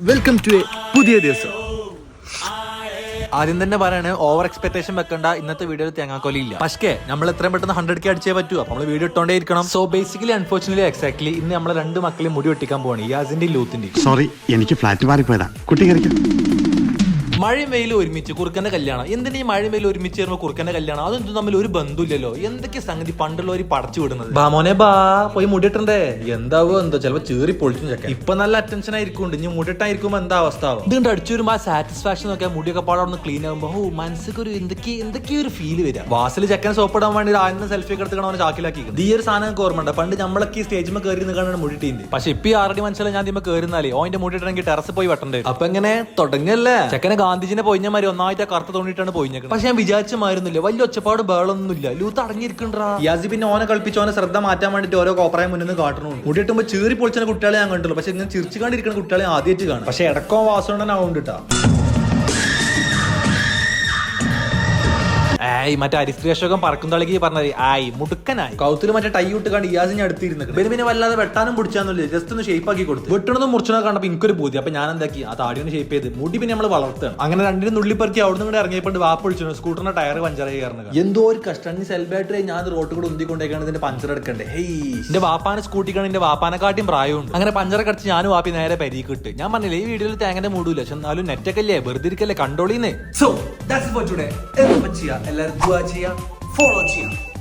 Welcome to A പുതിയ ദിവസം. ആദ്യം തന്നെ പറയാണ് ഓവർ എക്സ്പെക്ടേഷൻ വെക്കണ്ട. ഇന്നത്തെ വീഡിയോയിൽ തേങ്ങാക്കോലി ഇല്ല പക്ഷേ നമ്മൾ എത്രയും പെട്ടെന്ന് ഹൺഡ്രഡ് കെ അടിച്ചേ പറ്റൂ. അപ്പൊ നമ്മൾ വീഡിയോ ഇട്ടോണ്ടേ ഇരിക്കണം. സോ ബേസിക്കലി അൺഫോർച്ചുനേറ്റ്ലി എക്സാക്ട്ലി ഇന്ന് നമ്മളെ രണ്ട് മക്കളെയും മുടി വെട്ടിക്കാൻ പോവാണ്. യാസിന്റെ ലൂത്തിന്റെ സോറി എനിക്ക് ഫ്ലാറ്റ് മാറിപ്പോയതാ. കുട്ടി കറിക്കാം? മഴയും വെയിലും ഒരുമിച്ച് കുറുക്കന്റെ കല്യാണം. എന്തിനാ ഈ മഴയും വെയിലും ഒരുമിച്ച് വരുമ്പോൾ കുറുക്കന്റെ കല്യാണം? അതൊന്നും തമ്മിൽ ഒരു ബന്ധമില്ലല്ലോ. എന്തൊക്കെ സംഗതി പണ്ടുള്ളവർ പടച്ചു വിടുന്നത്? ബാ മോനെ ബാ. പോയി മുടിയിട്ടണ്ടേ? എന്താവോ എന്തോ ചിലപ്പോൾ ചീറി പൊളിച്ചു ചെക്ക. ഇപ്പൊ നല്ല അറ്റൻഷൻ ആയിരിക്കും ഇനി മുടിയിട്ടായിരിക്കുമ്പോൾ എന്താ അവസ്ഥ ആവും? ഇതുകൊണ്ട് അടിച്ചു വരുമ്പോൾ ആ സാറ്റിസ്ഫാക്ഷൻ ഒക്കെ മുടിയൊക്കെ പാടൊന്ന് ക്ലീൻ ആകുമ്പോൾ ഓ മനസ്സിക്ക് ഒരു എന്തൊക്കെ എന്തൊക്കെയോ ഒരു ഫീൽ വരാം. വാസിൽ ചെക്കൻ സോപ്പ് ഇടാൻ വേണ്ടി ആദ്യം സെൽഫി ഒക്കെ എടുത്തിട്ട് അവനെ ചാക്കിലാക്കി ഈ ഒരു സാധനം ഓർമ്മയുണ്ട്. പണ്ട് നമ്മളൊക്കെ ഈ സ്റ്റേജിൽ കയറി നിൽക്കാനാണ് മുടിയിട്ടുണ്ട് പക്ഷെ ഇപ്പൊ ഈ ആറടി മനസ്സിലായി ഞാൻ ഇതിമ്മ കയറുന്നാലേ ഓന്റെ മുടിയിട്ടെങ്കിൽ ടെറസ് പോയി വെട്ടണ്ടേ അപ്പൊ എങ്ങനെ? തുടങ്ങല്ലേ. ചെക്കനെ ഗാന്ധിജിനെ പൊയിഞ്ഞ മാതിരി ഒന്നായിട്ട് ആ കറുത്ത തോണ്ടിട്ടാണ് പോയിഞ്ഞത് പക്ഷെ ഞാൻ വിചാരിച്ചു മാറുന്നില്ല വലിയ ഒച്ചപ്പാട് ബേളൊന്നുമില്ല ലൂത്ത് അടങ്ങിയിരിക്കണ്ടാ. യാസി പിന്നെ ഓനെ കളിപ്പിച്ച് ഓനെ ശ്രദ്ധ മാറ്റാൻ വേണ്ടിട്ട് ഓരോ കോപ്പറായ മുന്നിൽ നിന്ന് കാട്ടണു. മുടിയിട്ടുമ്പോ ചീറി പൊളിച്ച കുട്ടികളെ ഞാൻ കണ്ടുള്ളൂ. പക്ഷെ ഇങ്ങനെ ചിരിച്ചു കണ്ടിരിക്കുന്ന കുട്ടികളെ ആദ്യമായിട്ട് കാണും. പക്ഷെ ഇടക്കോ വാസോണ്ടനാവുണ്ട് ഏയ് മറ്റേ അരിസ്ത്രീശോകം പറക്കും തളിക്ക് പറഞ്ഞത് ആയി. മുടുക്കനായി. കൗത്തിൽ മറ്റേ ടൈ ഇട്ട് കണ്ട് ഇയാസിനെ അടുത്തിരുന്നു പിന്നെ പിന്നെ വല്ലാതെ വെട്ടാനും പിടിച്ചാന്നില്ല ജസ്റ്റ് ഒന്ന് ഷേപ്പ് ആക്കി കൊടുത്തു. വെട്ടണതും മുറിച്ചതും കണ്ടപ്പോ എനിക്കൊരു ബോധ്യം അപ്പൊ ഞാൻ എന്താക്കി? ആ താടിയൊന്ന് ഷേപ്പ് ചെയ്ത്. മുടി പിന്നെ നമ്മൾ വളർത്തുകയാണ് അങ്ങനെ രണ്ടിനും നുള്ളിപ്പറക്കി അവിടെ നിന്ന് ഇറങ്ങിയപ്പോൾ വാപ്പ് ഒഴിച്ചു സ്കൂട്ടറിന്റെ ടയർ പഞ്ചറായി കയറുന്നത് എന്തോ ഒരു കഷ്ടം. സെൽ ബാറ്ററി ഞാൻ റോട്ട് കൂടെ ഉന്തിക്കൊണ്ടേക്കാണ് ഇതിന്റെ പഞ്ചർ എടുക്കണ്ടേ. ഹേയ്. എന്റെ വാപ്പാനെ സ്കൂട്ടിക്കാണ് എന്റെ വാപ്പാനെക്കാട്ടിയും പ്രായമുണ്ട് അങ്ങനെ പഞ്ചറൊക്കെ അടിച്ച് ഞാനും വാപ്പി നേരെ പരിക്ക് കിട്ട് ഞാൻ പറഞ്ഞില്ല ഈ വീഡിയോയിൽ തേങ്ങന്റെ മൂടൂല. പക്ഷെ എന്നാലും നെറ്റൊക്കെ അല്ലേ വെറുതെ ഇരിക്കല്ലേ? കണ്ടോളീന്ന്. സോ ദാറ്റ്സ് ഫോർ ടുഡേ എന്താ ചെയ്യാ? എല്ലാവരും ദുആ ചെയ്യാ ഫോളോ ചെയ്യാം തെങ്ങും തെങ്ങും തമ്മിൽ